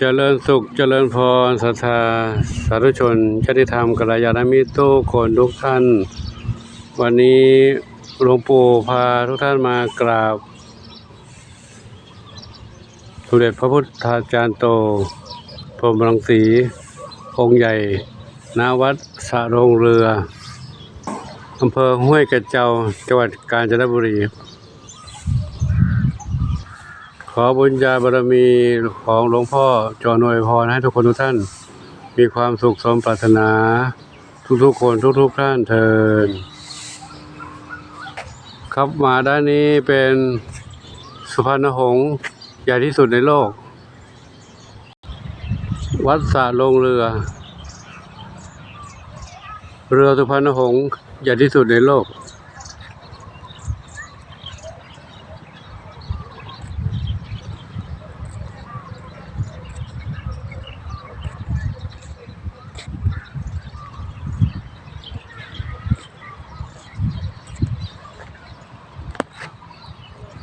เจริญสุขเจริญพรศรัทธาสาธุชนชาติธรรมกัลยาณมิตรทุกคนทุกท่าน วันนี้หลวงปู่พาทุกท่านมากราบสมเด็จพระพุทธาจารย์โต พรหมรังสี องค์ใหญ่ณวัดสะโรงเรืออำเภอห้วยกระเจ้าจังหวัดกาญจนบุรี อบุญญาบารมีของหลวงพ่อจอหนวยพรให้ทุกคนทุกท่าน มีความสุขสมปรารถนา ทุกๆคนทุกๆท่านเทินครับมาด้านนี้เป็นสุพรรณหงส์ใหญ่ที่สุดในโลก วัดสระลงเรือ เรือสุพรรณหงส์ใหญ่ที่สุดในโลก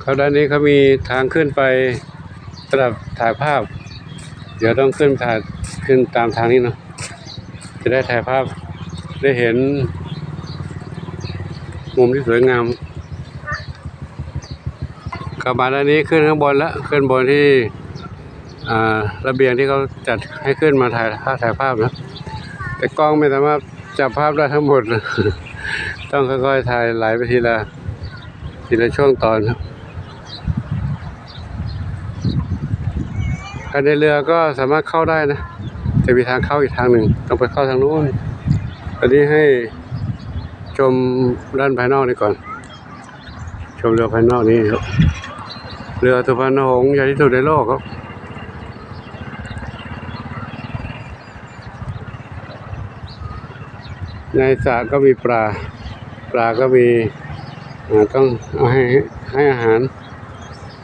ครับด้านนี้เขามีทางขึ้นไปสำหรับถ่ายภาพ เดี๋ยวต้องขึ้นถ่ายขึ้นตามทางนี้เนาะจะได้ถ่ายภาพได้เห็น มุมที่สวยงามขับมาด้านนี้ขึ้นข้างบนแล้วขึ้นบนที่ระเบียงที่เขาจัดให้ขึ้นมาถ่ายภาพถ่ายภาพนะแต่กล้องไม่สามารถจับภาพได้ทั้งหมด ต้องค่อยๆถ่ายหลายไปทีละทีละช่วงตอนครับายในเรือก็สามารถเข้าได้นะแต่มีทางเข้าอีกทางหนึ่ง ต้องไปเข้าทางนู้นตอนนี้ให้ชมด้านภายนอกนี่ก่อน ชมเรือภายนอกนี้ครับเรือสุพรรณหงส์ใหญ่ที่สุดในโลกครับในสระก็มีปลา ปลาก็มีต้องให้ให้อาหาร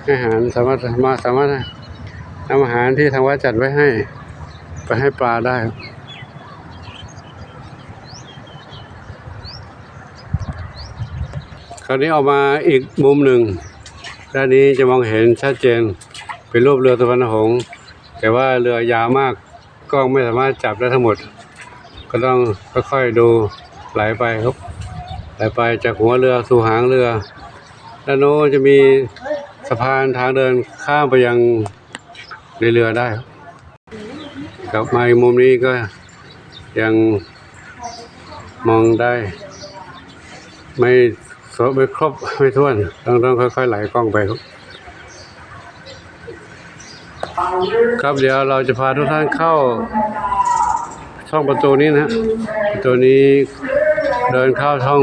ให้อาหารสามารถมาสามารถ นำอาหารที่ทางวัดจัดไว้ให้ ไปให้ปลาได้คราวนี้ออกมาอีกมุมหนึ่งด้านนี้จะมองเห็นชัดเจน เป็นรูปเรือสุพรรณหงส์แต่ว่าเรือยาวมากกล้องไม่สามารถจับได้ทั้งหมด ก็ต้องค่อยๆดูไหลไปครับไหลไปจากหัวเรือสู่หางเรือด้านโน้นจะมีสะพานทางเดินข้ามไปยัง เรือได้ครับกลับมาอีกมุมนี้ก็ยังมองได้ ไม่สมไม่ครบไม่ท้วนต้องต้องค่อยๆไหลกล้องไปครับครับเดี๋ยวเราจะพาทุกท่านเข้าช่องประตูนี้นะประตูนี้เดินเข้าช่อง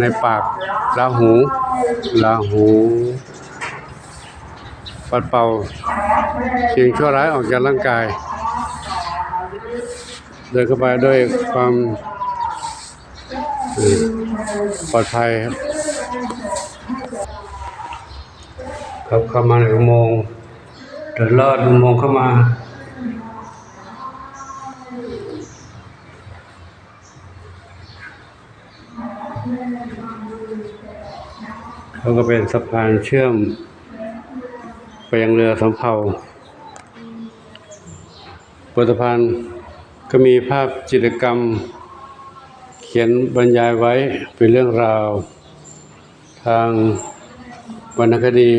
ในปากลาหูลาหู ปัดเป่า สิ่งชั่วร้ายออกจากร่างกาย เดินเข้าไปด้วยความปลอดภัยครับครับเข้ามาในอุโมงค์เดินลอดอุโมงค์เข้ามาเขาก็เป็นสะพานเชื่อมไปยังเรือสำเภา บนสะพานก็มีภาพจิตรกรรม เขียนบรรยายไว้เป็นเรื่องราว ทางวรรณคดี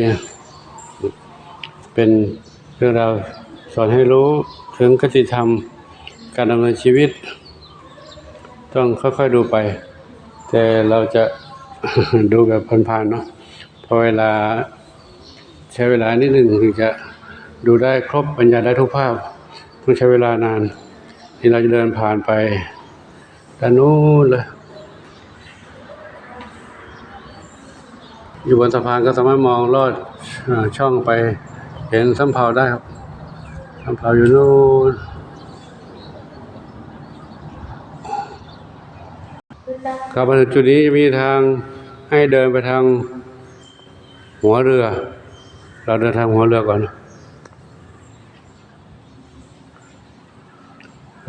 เป็นเรื่องราวสอนให้รู้ถึงกติธรรมการดำเนินชีวิต ต้องค่อยๆดูไป แต่เราจะดูแบบผ่านๆเนาะพอเวลาใช้เวลานิดหนึ่งถึงจะดูได้ครบบรรยายได้ทุกภาพ ต้องใช้เวลานาน ที่เราจะเดินผ่านไปด้านนู้นเลยอยู่บนสะพานก็สามารถมองลอดช่องไปเห็นสำเภาได้ครับสำเภาอยู่นู้นครับมาถึงจุดนี้จะมีทางให้เดินไปทางหัวเรือ เราเดินทางหัวเรือก่อน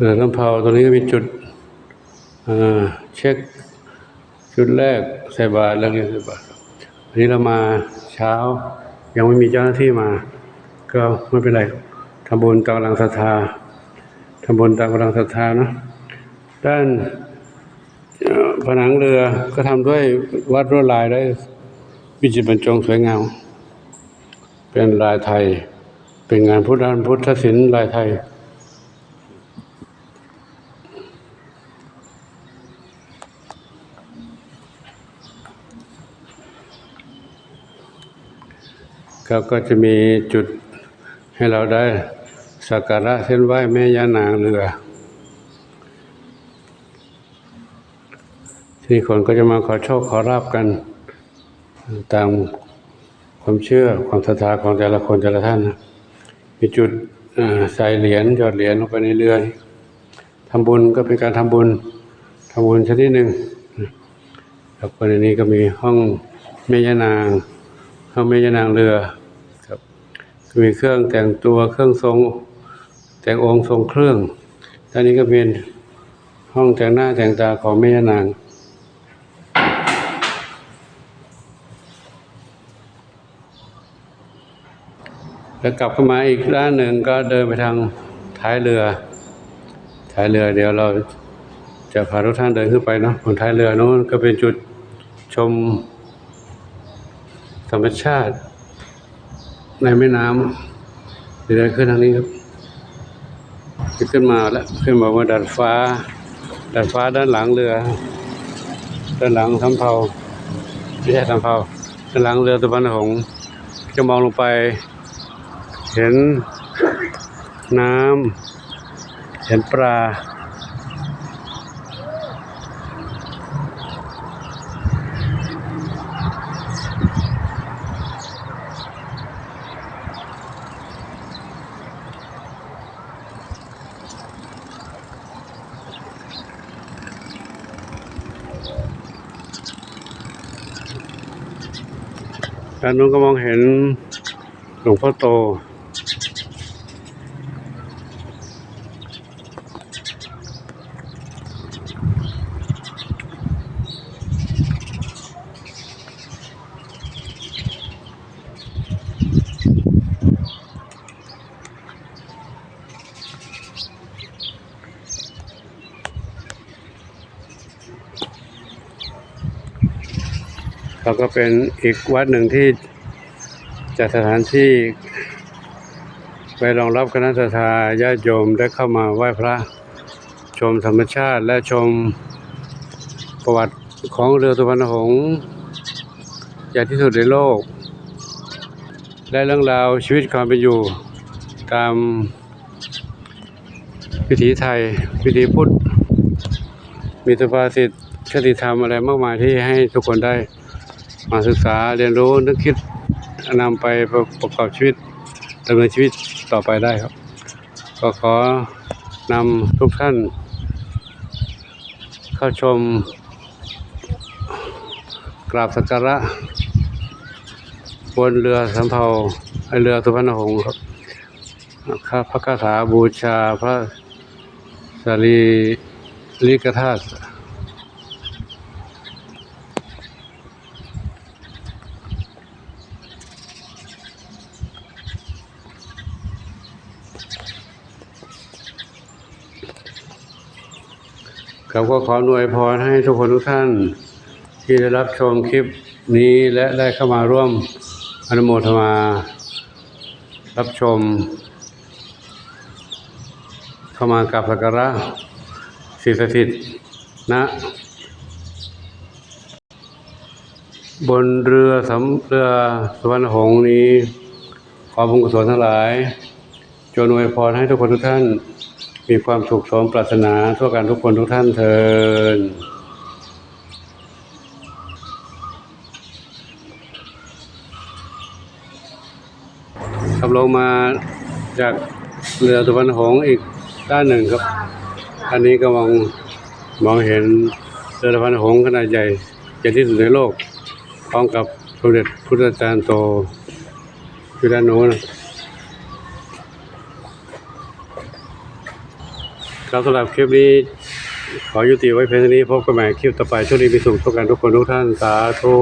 นะเรือลำเภาตรงนี้ก็มีจุดเช็คจุดแรกใส่บาตรแล้วเรียใส่บาตรวันนี้เรามาเช้า ยังไม่มีเจ้าหน้าที่มา ก็ไม่เป็นไรทำบุญตามกำลังศรัทธาทำบุญตามกำลังศรัทธาเนาะด้านผนังเรือก็ทำด้วยวัดลวดลายได้วิจิตรบรรจงสวยงามเป็นลายไทย เป็นงานพุทธานพุทธศิลป์ลายไทย ครับก็จะมีจุดให้เราได้สักการะเส้นไหว้แม่ย่านางเรือ ที่คนก็จะมาขอโชคขอราบกัน ตามความเชื่อความศรัทธาของแต่ละคนแต่ละท่านนะมีจุดใส่เหรียญหยอดเหรียญลงไปในเรือทำบุญก็เป็นการทำบุญทำบุญชนิดหนึ่งครับก็ในนี้ก็มีห้องแม่ย่านางห้องแม่ย่านางเรือ มีเครื่องแต่งตัวเครื่องทรงแต่งองค์ทรงเครื่องด้านนี้ก็เป็นห้องแต่งหน้าแต่งตาของแม่ยานางแล้วกลับเข้ามาอีกด้านหนึ่งก็เดินไปทางท้ายเรือ ท้ายเรือเดี๋ยวเราจะพาทุกท่านเดินขึ้นไปเนาะบนท้ายเรือโน้นก็เป็นจุดชมธรรมชาติ ในแม่น้ำเดี๋ยวเดินขึ้นทางนี้ครับขึ้นมาแล้วขึ้นมาบนดาดฟ้าดาดฟ้าด้านหลังเรือ ด้านหลังสำเภาไม่ใช่สำเภาด้านหลังเรือตะวันหงจะมองลงไป เห็นน้ำเห็นปลา ด้านนู้นก็มองเห็นหลวงพ่อโต แล้วก็เป็นอีกวัดหนึ่งที่จัดสถานที่ ไปรองรับคณะศรัทาญาติโยมได้เข้ามาไหว้พระ ชมธรรมชาติและชมประวัติของเรือสุพรรณหงษ์ใหญ่ที่สุดในโลก และเรื่องราวชีวิตความเป็นอยู่ตามวิถีไทยวิถีพุทธมีสุภาษิตคติธรรมอะไรมากมายที่ให้ทุกคนได้ มาศึกษาเรียนรู้นึกคิดนำไปประกอบชีวิตดำเนินชีวิตต่อไปได้ครับ ก็ขอนำทุกท่าน เข้าชม กราบสักการะบนเรือสำเภาเรือสุพรรณหงษ์ครับข้าพระคาถาบูชาพระสารีริกธาตุ ครับก็ขอหน่วยพรให้ทุกคนทุกท่าน ที่ได้รับชมคลิปนี้และได้เข้ามาร่วมอนุโมทนารับชม เข้ามากราบสักการะสิ่งศักดิ์สิทธิ์ณบนเรือสำเรือสุวรรณหงษ์นี้ ขอบุญกุศลทั้งหลายจงอวยพรให้ทุกคนทุกท่าน มีความสุขสมปรารถนาทั่วกันทุกคนทุกท่านเทินขับลงมาจากเรือสุวรรณหงส์อีกด้านหนึ่งครับ อันนี้ก็มองมองเห็นเรือสุวรรณหงส์ขนาดใหญ่ใหญ่ที่สุดในโลก พร้อมกับสมเด็จพุทธจารย์โตอยู่ด้านโน้นนะ ครับสำหรับคลิปนี้ ขอยุติไว้เพียงเท่านี้พบกันใหม่คลิปต่อไปช่วงนี้มีสุขทุกกันทุกคนทุกท่านสาธุ